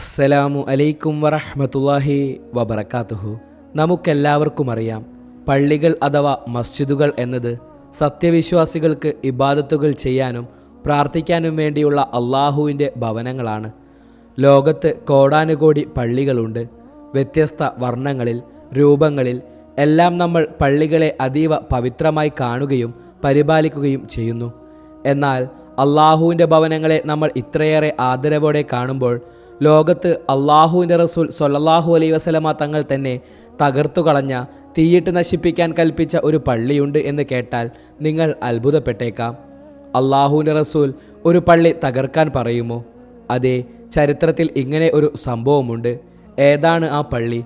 അസ്സലാമു അലൈക്കും വറഹമത്തല്ലാഹി വബറകാതുഹു. നമുക്കെല്ലാവർക്കും അറിയാം പള്ളികൾ അഥവാ മസ്ജിദുകൾ എന്നത് സത്യവിശ്വാസികൾക്ക് ഇബാദത്തുകൾ ചെയ്യാനും പ്രാർത്ഥിക്കാനും വേണ്ടിയുള്ള അള്ളാഹുവിന്റെ ഭവനങ്ങളാണ്. ലോകത്ത് കോടാനുകോടി പള്ളികളുണ്ട്. വ്യത്യസ്ത വർണങ്ങളിൽ രൂപങ്ങളിൽ എല്ലാം നമ്മൾ പള്ളികളെ അതീവ പവിത്രമായി കാണുകയും പരിപാലിക്കുകയും ചെയ്യുന്നു. എന്നാൽ അള്ളാഹുവിന്റെ ഭവനങ്ങളെ നമ്മൾ ഇത്രയേറെ ആദരവോടെ കാണുമ്പോൾ ലോകത്ത് അള്ളാഹുവിന്റെ റസൂൽ സൊല്ലാഹു അലൈ വസലമ തങ്ങൾ തന്നെ തകർത്തു കളഞ്ഞ തീയിട്ട് നശിപ്പിക്കാൻ കൽപ്പിച്ച ഒരു പള്ളിയുണ്ട് എന്ന് കേട്ടാൽ നിങ്ങൾ അത്ഭുതപ്പെട്ടേക്കാം. അള്ളാഹുവിന്റെ റസൂൽ ഒരു പള്ളി തകർക്കാൻ പറയുമോ? അതെ ചരിത്രത്തിൽ ഇങ്ങനെ ഒരു സംഭവമുണ്ട്. ഏതാണ് ആ പള്ളി?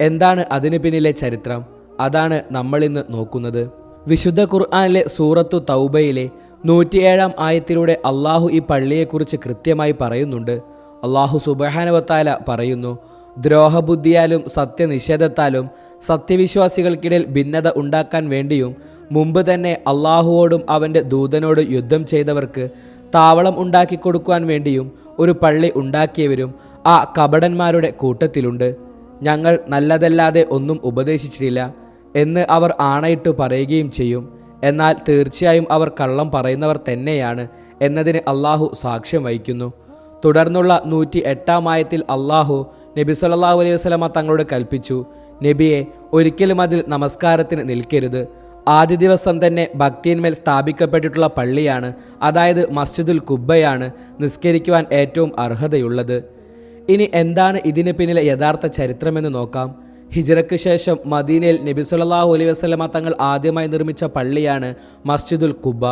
എന്താണ് അതിന് പിന്നിലെ ചരിത്രം? അതാണ് നമ്മളിന്ന് നോക്കുന്നത്. വിശുദ്ധ ഖുർആാനിലെ സൂറത്തു തൗബയിലെ നൂറ്റിയേഴാം ആയത്തിലൂടെ അള്ളാഹു ഈ പള്ളിയെക്കുറിച്ച് കൃത്യമായി പറയുന്നുണ്ട്. അള്ളാഹു സുബഹാനവത്താല പറയുന്നു ദ്രോഹബുദ്ധിയാലും സത്യനിഷേധത്താലും സത്യവിശ്വാസികൾക്കിടയിൽ ഭിന്നത ഉണ്ടാക്കാൻ വേണ്ടിയും മുമ്പ് തന്നെ അള്ളാഹുവോടും അവന്റെ ദൂതനോട് യുദ്ധം ചെയ്തവർക്ക് താവളം ഉണ്ടാക്കി കൊടുക്കുവാൻ വേണ്ടിയും ഒരു പള്ളി ഉണ്ടാക്കിയവരും ആ കപടന്മാരുടെ കൂട്ടത്തിലുണ്ട്. ഞങ്ങൾ നല്ലതല്ലാതെ ഒന്നും ഉപദേശിച്ചിട്ടില്ല എന്ന് അവർ ആണയിട്ട് പറയുകയും ചെയ്യും. എന്നാൽ തീർച്ചയായും അവർ കള്ളം പറയുന്നവർ തന്നെയാണ് എന്നതിന് അള്ളാഹു സാക്ഷ്യം വഹിക്കുന്നു. തുടർന്നുള്ള നൂറ്റി എട്ടാം ആയത്തിൽ അള്ളാഹു നബി സല്ലല്ലാഹു അലൈഹി വസ്ലമ തങ്ങളോട് കൽപ്പിച്ചു നബിയെ ഒരിക്കലും അതിൽ നമസ്കാരത്തിന് നിൽക്കരുത്. ആദ്യ ദിവസം തന്നെ ഭക്തിയന്മേൽ സ്ഥാപിക്കപ്പെട്ടിട്ടുള്ള പള്ളിയാണ് അതായത് മസ്ജിദുൽ കുബ്ബയാണ് നിസ്കരിക്കുവാൻ ഏറ്റവും അർഹതയുള്ളത്. ഇനി എന്താണ് ഇതിന് പിന്നിലെ യഥാർത്ഥ ചരിത്രമെന്ന് നോക്കാം. ഹിജ്റയ്ക്ക് ശേഷം മദീനയിൽ നബി സല്ലല്ലാഹു അലൈഹി വസല്ലമ തങ്ങൾ ആദ്യമായി നിർമ്മിച്ച പള്ളിയാണ് മസ്ജിദുൽ കുബ്ബ.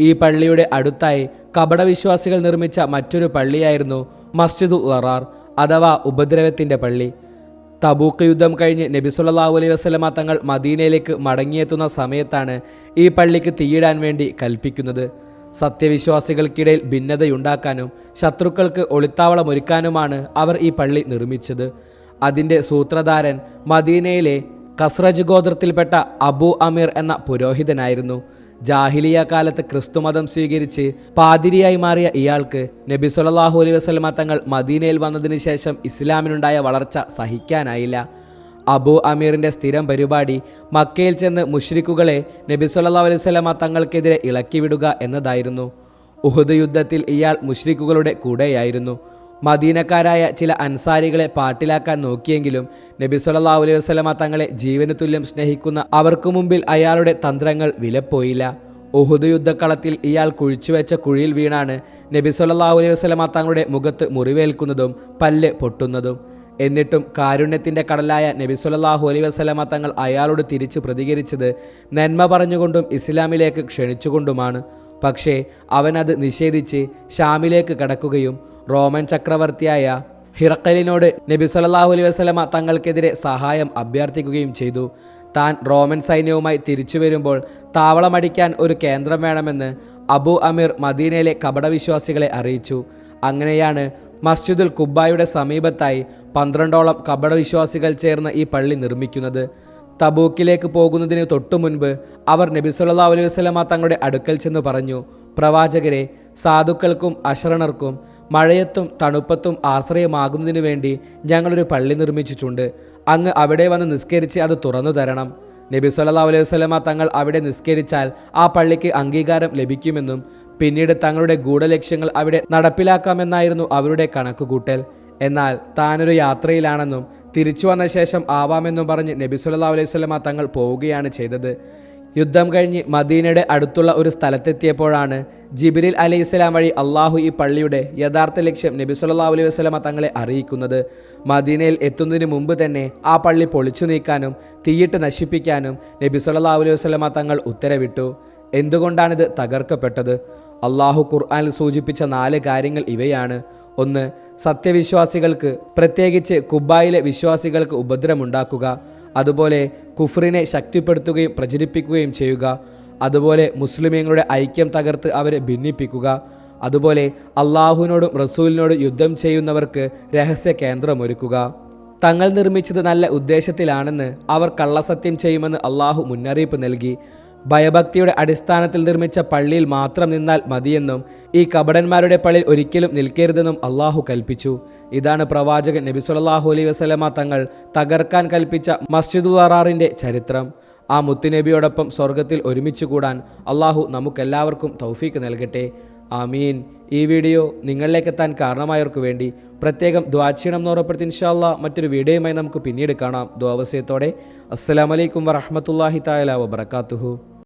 ഈ പള്ളിയുടെ അടുത്തായി കപടവിശ്വാസികൾ നിർമ്മിച്ച മറ്റൊരു പള്ളിയായിരുന്നു മസ്ജിദുൽ ലറാർ അഥവാ ഉപദ്രവത്തിന്റെ പള്ളി. തബൂക്ക് യുദ്ധം കഴിഞ്ഞ് നബി സല്ലല്ലാഹു അലൈഹി വസ്ലമ തങ്ങൾ മദീനയിലേക്ക് മടങ്ങിയെത്തുന്ന സമയത്താണ് ഈ പള്ളിക്ക് തീയിടാൻ വേണ്ടി കൽപ്പിക്കുന്നത്. സത്യവിശ്വാസികൾക്കിടയിൽ ഭിന്നതയുണ്ടാക്കാനും ശത്രുക്കൾക്ക് ഒളിത്താവളമൊരുക്കാനുമാണ് അവർ ഈ പള്ളി നിർമ്മിച്ചത്. അതിന്റെ സൂത്രധാരൻ മദീനയിലെ കസ്രജ് ഗോത്രത്തിൽപ്പെട്ട അബു അമീർ എന്ന പുരോഹിതനായിരുന്നു. ജാഹിലിയ കാലത്ത് ക്രിസ്തുമതം സ്വീകരിച്ച് പാതിരിയായി മാറിയ ഇയാൾക്ക് നബി സല്ലല്ലാഹു അലൈ വസ്ലമ തങ്ങൾ മദീനയിൽ വന്നതിന് ശേഷം ഇസ്ലാമിനുണ്ടായ വളർച്ച സഹിക്കാനായില്ല. അബു അമീറിന്റെ സ്ഥിരം പരിപാടി മക്കയിൽ ചെന്ന് മുഷ്രിക്കുകളെ നബി സല്ലല്ലാഹു അലൈഹി വസല്ലമ തങ്ങൾക്കെതിരെ ഇളക്കിവിടുക എന്നതായിരുന്നു. ഉഹുദ് യുദ്ധത്തിൽ ഇയാൾ മുഷ്രിക്കുകളുടെ കൂടെയായിരുന്നു. മദീനക്കാരായ ചില അൻസാരികളെ പാട്ടിലാക്കാൻ നോക്കിയെങ്കിലും നബി സല്ലല്ലാഹു അലൈഹി വസ്ലമ തങ്ങളെ ജീവന് തുല്യം സ്നേഹിക്കുന്ന അവർക്കു മുമ്പിൽ അയാളുടെ തന്ത്രങ്ങൾ വിലപ്പോയില്ല. ഉഹുദ് യുദ്ധക്കളത്തിൽ ഇയാൾ കുഴിച്ചുവെച്ച കുഴിയിൽ വീണാണ് നബി സല്ലല്ലാഹു അലൈഹി വസ്ലമ തങ്ങളുടെ മുഖത്ത് മുറിവേൽക്കുന്നതും പല്ല് പൊട്ടുന്നതും. എന്നിട്ടും കാരുണ്യത്തിന്റെ കടലായ നബി സല്ലല്ലാഹു അലൈഹി വസല്ലമ തങ്ങൾ അയാളോട് തിരിച്ചു പ്രതികരിച്ചത് നന്മ പറഞ്ഞുകൊണ്ടും ഇസ്ലാമിലേക്ക് ക്ഷണിച്ചുകൊണ്ടുമാണ്. പക്ഷേ അവനത് നിഷേധിച്ച് ഷാമിലേക്ക് കടക്കുകയും റോമൻ ചക്രവർത്തിയായ ഹിറക്കലിനോട് നബി സല്ലല്ലാഹു അലൈഹി വസ്ലമ തങ്ങൾക്കെതിരെ സഹായം അഭ്യർത്ഥിക്കുകയും ചെയ്തു. താൻ റോമൻ സൈന്യവുമായി തിരിച്ചു വരുമ്പോൾ താവളമടിക്കാൻ ഒരു കേന്ദ്രം വേണമെന്ന് അബു അമീർ മദീനയിലെ കപടവിശ്വാസികളെ അറിയിച്ചു. അങ്ങനെയാണ് മസ്ജിദുൽ കുബ്ബായുടെ സമീപത്തായി പന്ത്രണ്ടോളം കപടവിശ്വാസികൾ ചേർന്ന് ഈ പള്ളി നിർമ്മിക്കുന്നത്. തബൂക്കിലേക്ക് പോകുന്നതിന് തൊട്ടു മുൻപ് അവർ നബി സല്ലല്ലാഹു അലൈഹി വസ്ലമ തങ്ങളുടെ അടുക്കൽ ചെന്ന് പറഞ്ഞു പ്രവാചകരെ സാധുക്കൾക്കും അശരണർക്കും മഴയത്തും തണുപ്പത്തും ആശ്രയമാകുന്നതിനു വേണ്ടി ഞങ്ങളൊരു പള്ളി നിർമ്മിച്ചിട്ടുണ്ട്. അങ്ങ് അവിടെ വന്ന് നിസ്കരിച്ച് അത് തുറന്നു തരണം. നബി സല്ലാ അലൈഹി വസല്ലമ തങ്ങൾ അവിടെ നിസ്കരിച്ചാൽ ആ പള്ളിക്ക് അംഗീകാരം ലഭിക്കുമെന്നും പിന്നീട് തങ്ങളുടെ ഗൂഢലക്ഷ്യങ്ങൾ അവിടെ നടപ്പിലാക്കാമെന്നായിരുന്നു അവരുടെ കണക്കുകൂട്ടൽ. എന്നാൽ താനൊരു യാത്രയിലാണെന്നും തിരിച്ചു വന്ന ശേഷം ആവാമെന്നും പറഞ്ഞ് നബി സല്ലല്ലാഹു അലൈഹി വസല്ലമ തങ്ങൾ പോവുകയാണ് ചെയ്തത്. യുദ്ധം കഴിഞ്ഞ് മദീനയുടെ അടുത്തുള്ള ഒരു സ്ഥലത്തെത്തിയപ്പോഴാണ് ജിബിരിൽ അലൈഹി ഇസ്ലാം വഴി അള്ളാഹു ഈ പള്ളിയുടെ യഥാർത്ഥ ലക്ഷ്യം നബി സുല്ലാ അലൈഹി വസ്ലമ തങ്ങളെ അറിയിക്കുന്നത്. മദീനയിൽ എത്തുന്നതിന് മുമ്പ് തന്നെ ആ പള്ളി പൊളിച്ചു നീക്കാനും തീയിട്ട് നശിപ്പിക്കാനും നബി സുല്ലാ അലൈഹി വസ്ലമ തങ്ങൾ ഉത്തരവിട്ടു. എന്തുകൊണ്ടാണിത് തകർക്കപ്പെട്ടത്? അള്ളാഹു ഖുർആനിൽ സൂചിപ്പിച്ച നാല് കാര്യങ്ങൾ ഇവയാണ്. ഒന്ന് സത്യവിശ്വാസികൾക്ക് പ്രത്യേകിച്ച് കുബായിലെ വിശ്വാസികൾക്ക് ഉപദ്രവമുണ്ടാക്കുക. അതുപോലെ കുഫറിനെ ശക്തിപ്പെടുത്തുകയും പ്രചരിപ്പിക്കുകയും ചെയ്യുക. അതുപോലെ മുസ്ലിമീങ്ങളുടെ ഐക്യം തകർത്ത് അവരെ ഭിന്നിപ്പിക്കുക. അതുപോലെ അള്ളാഹുവിനോടും റസൂലിനോടും യുദ്ധം ചെയ്യുന്നവർക്ക് രഹസ്യ കേന്ദ്രമൊരുക്കുക. തങ്ങൾ നിർമ്മിച്ചത് നല്ല ഉദ്ദേശത്തിലാണെന്ന് അവർ കള്ളസത്യം ചെയ്യുമെന്ന് അള്ളാഹു മുന്നറിയിപ്പ് നൽകി. ഭയഭക്തിയുടെ അടിസ്ഥാനത്തിൽ നിർമ്മിച്ച പള്ളിയിൽ മാത്രം നിന്നാൽ മതിയെന്നും ഈ കപടന്മാരുടെ പള്ളിയിൽ ഒരിക്കലും നിൽക്കരുതെന്നും അള്ളാഹു കൽപ്പിച്ചു. ഇതാണ് പ്രവാചകൻ നബി സല്ലല്ലാഹു അലൈ വസ്ലമ തങ്ങൾ തകർക്കാൻ കൽപ്പിച്ച മസ്ജിദുൽ അറാറിന്റെ ചരിത്രം. ആ മുത്തുനബിയോടൊപ്പം സ്വർഗത്തിൽ ഒരുമിച്ച് കൂടാൻ അള്ളാഹു നമുക്കെല്ലാവർക്കും തൗഫീക്ക് നൽകട്ടെ. ആമീൻ. ഈ വീഡിയോ നിങ്ങളിലേക്ക് എത്താൻ കാരണമായവർക്ക് വേണ്ടി പ്രത്യേകം ദ്വാക്ഷീണം എന്ന് ഇൻഷാല്ല മറ്റൊരു വീഡിയോയുമായി നമുക്ക് പിന്നീട് കാണാം. ദ്വാവസ്യത്തോടെ അസ്സലാമലൈക്കും വറഹമത്തല്ലാഹി താല വബർക്കാത്തുഹു